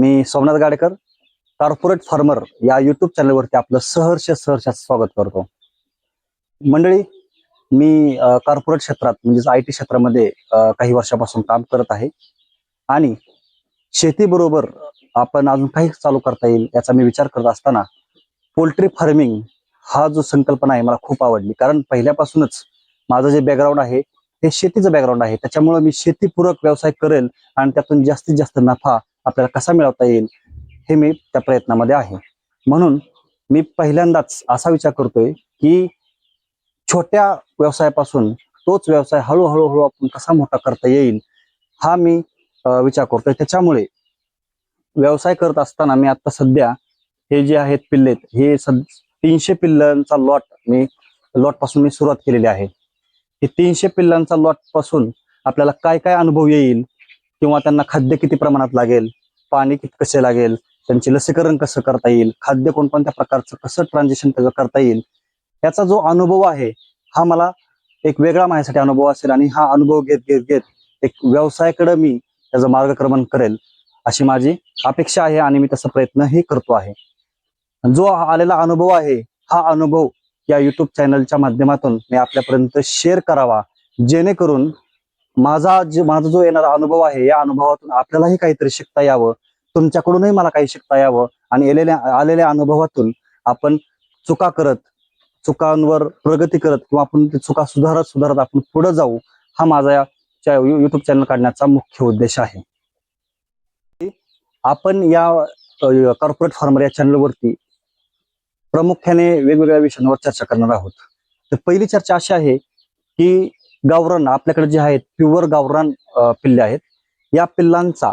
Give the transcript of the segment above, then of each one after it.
मी Somnath Gadekar corporate farmer या YouTube चॅनलवरती आपलं सहर्ष सहर्ष स्वागत करतो. मंडळी मी कॉर्पोरेट क्षेत्रात म्हणजेच आय टी क्षेत्रामध्ये काही वर्षापासून काम करत आहे. आणि शेतीबरोबर आपण अजून काही चालू करता येईल याचा मी विचार करत असताना पोल्ट्री फार्मिंग हा जो संकल्पना आहे मला खूप आवडली. कारण पहिल्यापासूनच माझं जे बॅकग्राऊंड आहे हे शेतीचं बॅकग्राऊंड आहे. त्याच्यामुळे मी शेतीपूरक व्यवसाय करेल आणि त्यातून जास्तीत जास्त नफा आपल्याला कसा मिळवता येईल हे मी त्या प्रयत्नामध्ये आहे. म्हणून मी पहिल्यांदाच असा विचार करतोय की छोट्या व्यवसायापासून तोच व्यवसाय हळूहळू हळू आपण कसा मोठा करता येईल हा मी विचार करतोय. त्याच्यामुळे व्यवसाय करत असताना मी आता सध्या हे जे आहेत पिल्लेत हे सद तीनशे पिल्लांचा लॉट मी लॉटपासून मी सुरुवात केलेली आहे. हे तीनशे पिल्लांचा लॉटपासून आपल्याला काय काय अनुभव येईल किंवा त्यांना खाद्य किती प्रमाणात लागेल पाणी कसे लागेल त्यांचे लसीकरण कसं करता येईल खाद्य कोणकोणत्या प्रकारचं कसं ट्रान्झॅक्शन त्याचं करता येईल याचा जो अनुभव आहे हा मला एक वेगळा माझ्यासाठी अनुभव असेल आणि हा अनुभव घेत घेत घेत एक व्यवसायाकडे मी त्याचं मार्गक्रमण करेल अशी माझी अपेक्षा आहे आणि मी तसा प्रयत्नही करतो आहे. जो हा आलेला अनुभव आहे हा अनुभव या युट्यूब चॅनलच्या माध्यमातून मी आपल्यापर्यंत शेअर करावा जेणेकरून माझा जे माझा जो येणारा अनुभव आहे या अनुभवातून आपल्यालाही काहीतरी शिकता यावं तुमच्याकडूनही मला काही शिकता यावं. आणि आलेल्या आलेल्या अनुभवातून आपण चुका करत चुकांवर प्रगती करत किंवा आपण ते चुका सुधारत सुधारत आपण पुढे जाऊ हा माझा या युट्यूब चॅनल काढण्याचा मुख्य उद्देश आहे. आपण या कॉर्पोरेट फार्मर या चॅनलवरती प्रामुख्याने वेगवेगळ्या विषयांवर चर्चा करणार आहोत. तर पहिली चर्चा अशी आहे की गावरान आपल्याकडे जे आहेत प्युअर गावरान पिल्ले आहेत. या पिल्लांचा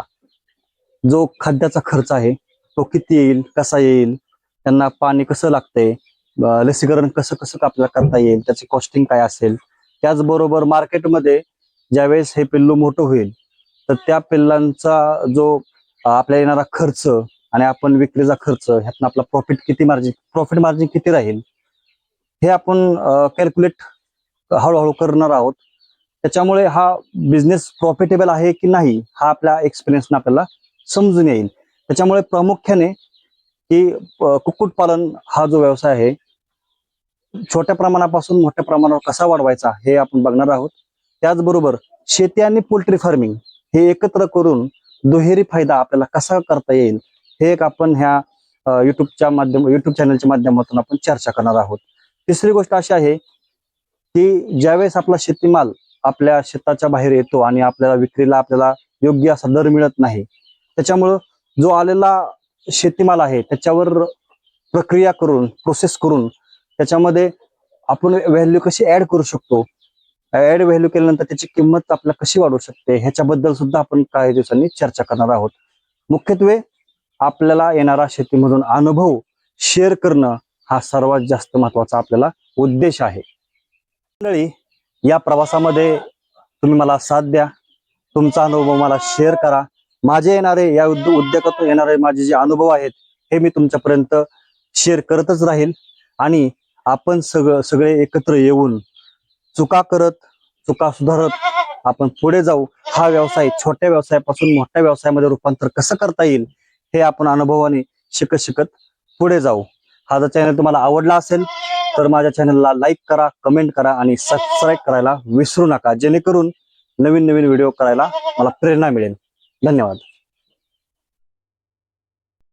जो खाद्याचा खर्च आहे तो किती येईल कसा येईल त्यांना पाणी कसं लागतंय लसीकरण कसं कसं आपल्याला करता येईल त्याची कॉस्टिंग काय असेल त्याचबरोबर मार्केटमध्ये ज्यावेळेस हे पिल्लू मोठं होईल तर त्या पिल्लांचा जो आपल्या आपल्याला येणारा खर्च आणि आपण विक्रीचा खर्च ह्यातनं आपला प्रॉफिट किती मार्जिन प्रॉफिट मार्जिन किती राहील हे आपण कॅल्क्युलेट हळूहळू करणार आहोत. त्याच्यामुळे हा बिझनेस प्रॉफिटेबल आहे की नाही हा आपल्या एक्सपिरियन्सनं आपल्याला समजून येईल. त्याच्यामुळे प्रामुख्याने की कुक्कुटपालन हा जो व्यवसाय आहे छोट्या प्रमाणापासून मोठ्या प्रमाणावर कसा वाढवायचा हे आपण बघणार आहोत. त्याचबरोबर शेती आणि पोल्ट्री फार्मिंग हे एकत्र करून दुहेरी फायदा आपल्याला कसा करता येईल हे एक आपण ह्या युट्यूबच्या माध्यम युट्यूब चॅनलच्या माध्यमातून आपण चर्चा करणार आहोत. तिसरी गोष्ट अशी आहे की ज्यावेळेस आपला शेतीमाल आपल्या शेताच्या बाहेर येतो आणि आपल्याला विक्रीला आपल्याला योग्य असा दर मिळत नाही त्याच्यामुळं जो आलेला शेतीमाल आहे त्याच्यावर प्रक्रिया करून प्रोसेस करून त्याच्यामध्ये आपण व्हॅल्यू कशी ऍड करू शकतो? ऍड व्हॅल्यू केल्यानंतर त्याची किंमत आपल्याला कशी वाढू शकते? ह्याच्याबद्दल सुद्धा आपण काही दिवसांनी चर्चा करणार आहोत. मुख्यत्वे आपल्याला येणारा शेतीमधून अनुभव शेअर करणं हा सर्वात जास्त महत्त्वाचा आपल्याला उद्देश आहे. मंडळी या प्रवासामध्ये तुम्ही मला साथ द्या. तुमचा अनुभव मला शेअर करा. माझे येणारे या उद्योगातून येणारे माझे जे अनुभव आहेत हे मी तुमच्यापर्यंत शेअर करतच राहील. आणि आपण सगळं सगळे एकत्र येऊन चुका करत चुका सुधारत आपण पुढे जाऊ. हा व्यवसाय छोट्या व्यवसायापासून मोठ्या व्यवसायामध्ये रूपांतर कसं करता येईल हे आपण अनुभवाने शिकत शिकत पुढे जाऊ. हा जर चॅनल तुम्हाला आवडला असेल तर माझ्या चॅनलला लाईक करा कमेंट करा आणि सबस्क्राईब करायला विसरू नका. जेणेकरून नवीन नवीन व्हिडिओ करायला मला प्रेरणा मिळेल. धन्यवाद.